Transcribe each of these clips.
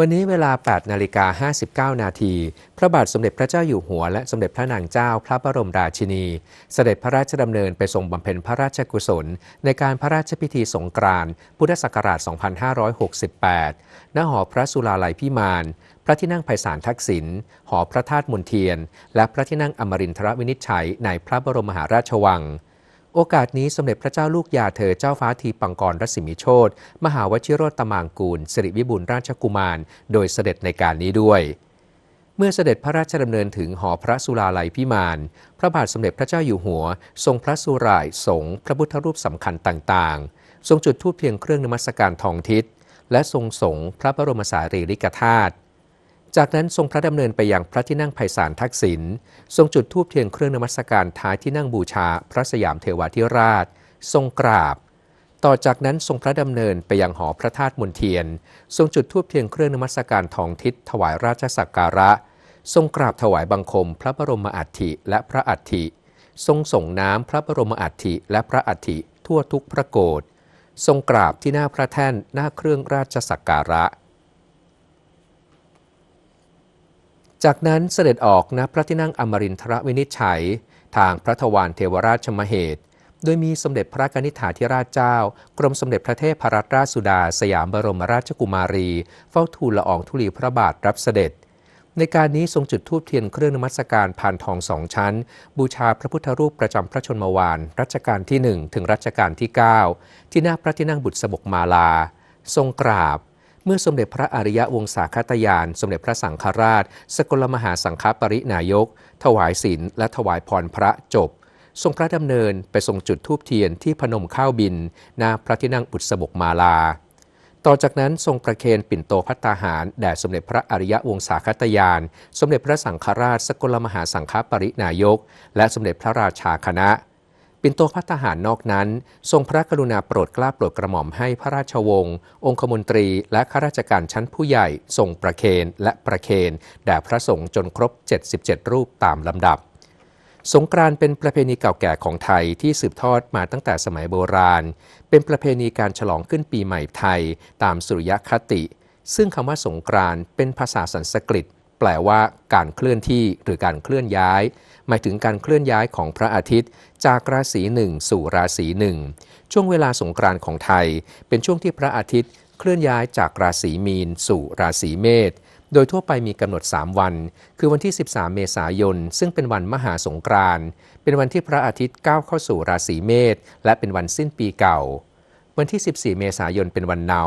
วันนี้เวลา 8 นาฬิกา 59 นาที พระบาทสมเด็จพระเจ้าอยู่หัวและสมเด็จพระนางเจ้าพระบรมราชินี เสด็จพระราชดำเนินไปทรงบำเพ็ญพระราชกุศล ในการพระราชพิธีสงกรานต์พุทธศักราช 2568 ณ หอพระสุราลัยพิมานพระที่นั่งไพศาลทักษิณ หอพระธาตุมนเทียน และพระที่นั่งอมรินทรวินิจฉัยในพระบรมมหาราชวัง โอกาสนี้สมเด็จพระเจ้าลูกยาเธอเจ้าฟ้าทีปังกรรัศมีโชตมหาวชิโรตมางกูลสิริวิบุลราชกุมาร โดยเสด็จในการนี้ด้วย เมื่อเสด็จพระราชดำเนินถึงหอพระสุราลัยพิมาน พระบาทสมเด็จพระเจ้าอยู่หัว ทรงพระสุรายสงฆ์พระพุทธรูปสำคัญต่างๆ ทรงจุดธูปเพียงเครื่องนมัสการทองทิศและทรงสงฆ์พระบรมสารีริกธาตุ จากนั้นทรงพระดำเนินไปยังพระที่นั่งไพศาลทักษิณ ทรงจุดธูปเทียนเครื่องนมัสการท้ายที่นั่งบูชาพระสยามเทวาธิราช ทรงกราบ ต่อจากนั้นทรงพระดำเนินไปยังหอพระธาตุมนเทียน ทรงจุดธูปเทียนเครื่องนมัสการทองทิศถวายราชสักการะ ทรงกราบถวายบังคม พระบรมอัฐิและพระอัฐิ ทรงส่งน้ำพระบรมอัฐิและพระอัฐิทั่วทุกพระโกรธ ทรงกราบที่หน้าพระแท่นหน้าเครื่องราชสักการะ จากนั้นเสด็จออกณพระที่นั่งอมรินทรวินิจฉัย ทางพระทวารเทวราชมเหตุ โดยมีสมเด็จพระกนิษฐาธิราชเจ้า กรมสมเด็จพระเทพรัตนราชสุดา สยามบรมราชกุมารี เฝ้าทูลละอองธุลีพระบาทรับเสด็จ ในการนี้ทรงจุดธูปเทียนเครื่องนมัสการผ่านทองสองชั้น บูชาพระพุทธรูปประจำพระชนมวานรัชกาลที่ 1 ถึงรัชกาลที่ 9 ที่หน้าพระที่นั่งบุตรสบกมาลา ทรงกราบ เมื่อสมเด็จพระอริยวงศาคตยาน สมเด็จพระสังฆราช สกลมหาสังฆปรินายก ถวายศีลและถวายพรพระจบ ทรงพระดำเนินไปทรงจุดธูปเทียนที่พนมข้าวบิน หน้าพระที่นั่งบุตสบกมาลา ต่อจากนั้นทรงประเคนปิ่นโตพัตตาหาร แด่สมเด็จพระอริยวงศาคตยาน สมเด็จพระสังฆราช สกลมหาสังฆปรินายก และสมเด็จพระราชาคณะ ปินโตพัฒหารนอกนั้น ทรงพระกรุณาโปรดเกล้าโปรดกระหม่อมให้พระราชวงศ์องคมนตรีและข้าราชการชั้นผู้ใหญ่ทรงประเคนและประเคนแด่พระสงฆ์จนครบ 77 รูปตามลำดับสงกรานเป็นประเพณีเก่าแก่ของไทยที่สืบทอดมาตั้งแต่สมัยโบราณ เป็นประเพณีการฉลองขึ้นปีใหม่ไทยตามสุริยคติ ซึ่งคำว่าสงกรานเป็นภาษาสันสกฤต ลว่าการเคลื่อนที่หรือการเคลื่อนย้าย หมายถึงการเคลื่อนย้ายของพระอาทิตย์ จากราศีหนึ่งสู่ราศีหนึ่งช่วงเวลาสงกรานต์ของไทย เป็นช่วงที่พระอาทิตย์ เคลื่อนย้ายจากราศีมีน สู่ราศีเมษโดยทั่วไปมีกำหนด 3 วัน คือวันที่ 13 เมษายน ซึ่งเป็นวันมหาสงกรานต์เป็นวันที่พระอาทิตย์ก้าวเข้าสู่ราศีเมษและเป็นวันสิ้นปีเก่า วันที่ 14 เมษายนเป็นวันเนา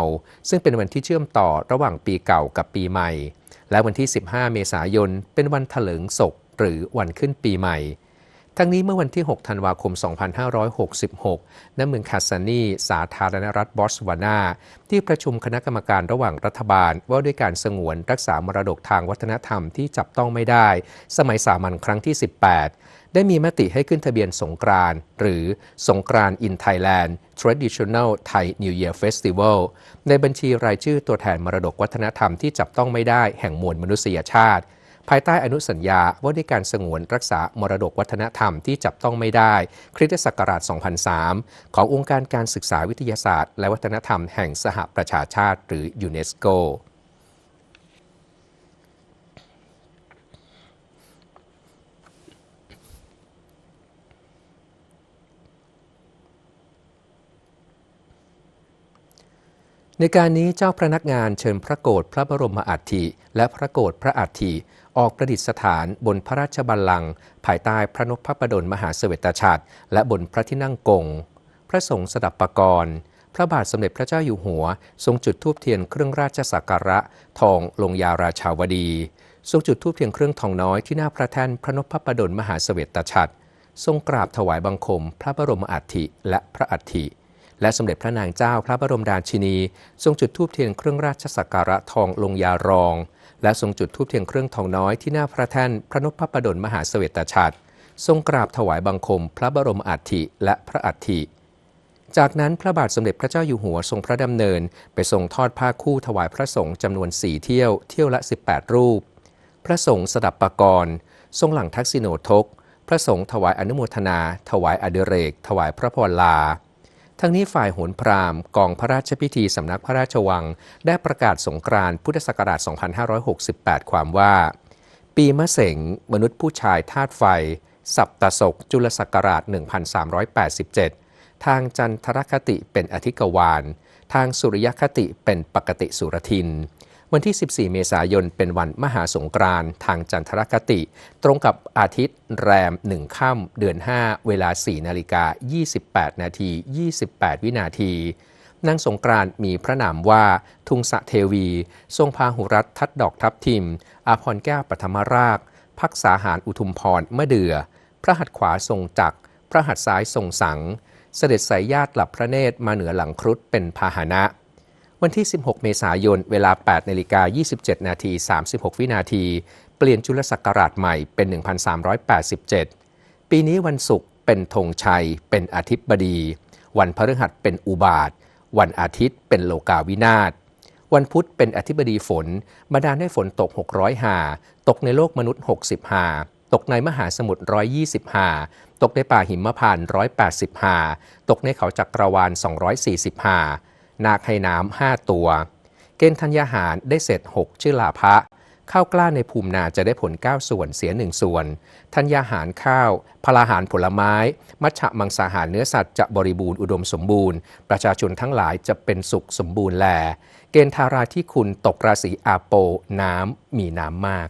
ซึ่งเป็นวันที่เชื่อมต่อระหว่างปีเก่ากับปีใหม่ และวันที่ 15 เมษายน เป็นวันถลิงศกหรือวันขึ้นปีใหม่ ทั้งนี้เมื่อวันที่ 6 ธันวาคม 2566 ณ เมืองคาซานี สาธารณรัฐบอตสวานา ที่ประชุมคณะกรรมการระหว่างรัฐบาล ว่าด้วยการสงวนรักษามรดกทางวัฒนธรรมที่จับต้องไม่ได้ สมัยสามัญครั้งที่ 18 ได้มีมติให้ขึ้นทะเบียนสงกรานหรือสงกรานต์ in Thailand Traditional Thai New Year Festival ในบัญชีรายชื่อตัวแทนมรดกวัฒนธรรมที่จับต้องไม่ได้แห่งมวลมนุษยชาติ ภายใต้อนุสัญญาว่าด้วยการสงวนรักษามรดกวัฒนธรรมที่จับต้องไม่ได้ คริสตศักราช 2003 ขององค์การการศึกษาวิทยาศาสตร์ และวัฒนธรรมแห่งสหประชาชาติ หรือยูเนสโก ในการนี้เจ้าพระนักงานเชิญพระโกรธพระบรมอัฐิและพระโกรธพระอัฐิออกประดิษฐานบนพระราชบัลลังก์ภายใต้พระนพพระดลมหาเสวตฉัตรและบนพระที่นั่งกง พระสงฆ์สดับปกรณ์พระบาทสมเด็จพระเจ้าอยู่หัว ทรงจุดธูปเทียนเครื่องราชสักการะ ทองลงยาราชาวดี ทรงจุดธูปเทียนเครื่องทองน้อยที่หน้าพระแท่นพระนพพระดลมหาเสวตฉัตรทรงกราบถวายบังคม พระบรมอัฐิและพระอัฐิ และสมเด็จพระนางเจ้าพระบรมราชินี ทรงจุดธูปเทียนเครื่องราชสักการะทองลงยารอง และทรงจุดธูปเทียนเครื่องทองน้อยที่หน้าพระแท่นพระนพพระดลมหาเสวตฉัตรทรงกราบถวายบังคม พระบรมอัฐิและพระอัฐิจากนั้นพระบาทสมเด็จพระเจ้าอยู่หัวทรงพระดำเนิน ไปทรงทอดผ้าคู่ถวายพระสงฆ์จำนวนสี่เที่ยวเที่ยวละ 18 รูป พระสงฆ์สดับปกรณ์ทรงหลังทักษิโนทก พระสงฆ์ถวายอนุโมทนา ถวายอดิเรก ถวายพระพรลา ทั้งนี้ฝ่ายโหนพราหมณ์กองพระราชพิธีสำนักพระราชวัง ได้ประกาศสงกรานต์พุทธศักราช 2568 ความว่า ปีมะเสงมนุษย์ผู้ชายธาตุไฟ สัปตศกจุลศักราช 1387 ทางจันทรคติเป็นอธิกวานทางสุริยคติเป็นปกติสุรทิน วันที่ 14 เมษายน เป็นวันมหาสงกรานต์ทางจันทรคติ ตรงกับอาทิตย์แรม 1 ค่ำเดือน 5 เวลา 4 นาฬิกา 28 นาที 28 วินาทีนางสงกรานต์มีพระนามว่าทุงสะเทวี ทรงพาหุรัตทัดดอกทับทิม อาพรแก้วปฐมราชพักษาหารอุทุมพรเมะเดือ พระหัตถ์ขวาทรงจักร พระหัตถ์ซ้ายทรงสัง เสด็จสายญาติหลับพระเนตรมาเหนือหลังครุฑเป็นพาหนะ วันที่ 16 เมษายน เวลา 8นาฬิกา27 นาที 36 วินาที เปลี่ยนจุลศักราชใหม่เป็น 1387 ปีนี้วันศุกร์เป็นธงชัย เป็นอาทิตย์บดี วันพฤหัสเป็นอุบาท วันอาทิตย์เป็นโลกาวินาศ วันพุธเป็นอธิบดีฝนบันดาลให้ฝนตก 600 หา ตกในโลกมนุษย์ 60 หา ตกในมหาสมุทร 120 หา ตกในป่าหิมพานต์180 หา ตกในเขาจักรวาล 240 หา นาคให้น้ำ5ตัว เกณฑ์ธัญญาหารได้เศษ6ชื่อลาภะข้าวกล้าในภูมินาจะได้ผล 9 ส่วนเสีย 1 ส่วน ธัญญาหารข้าว พลาหารผลไม้ มัชฉะมังสาหารเนื้อสัตว์จะบริบูรณ์อุดมสมบูรณ์ ประชาชนทั้งหลายจะเป็นสุขสมบูรณ์แล เกณฑ์ทาราที่คุณตกราศีอาโป น้ำมีน้ำมาก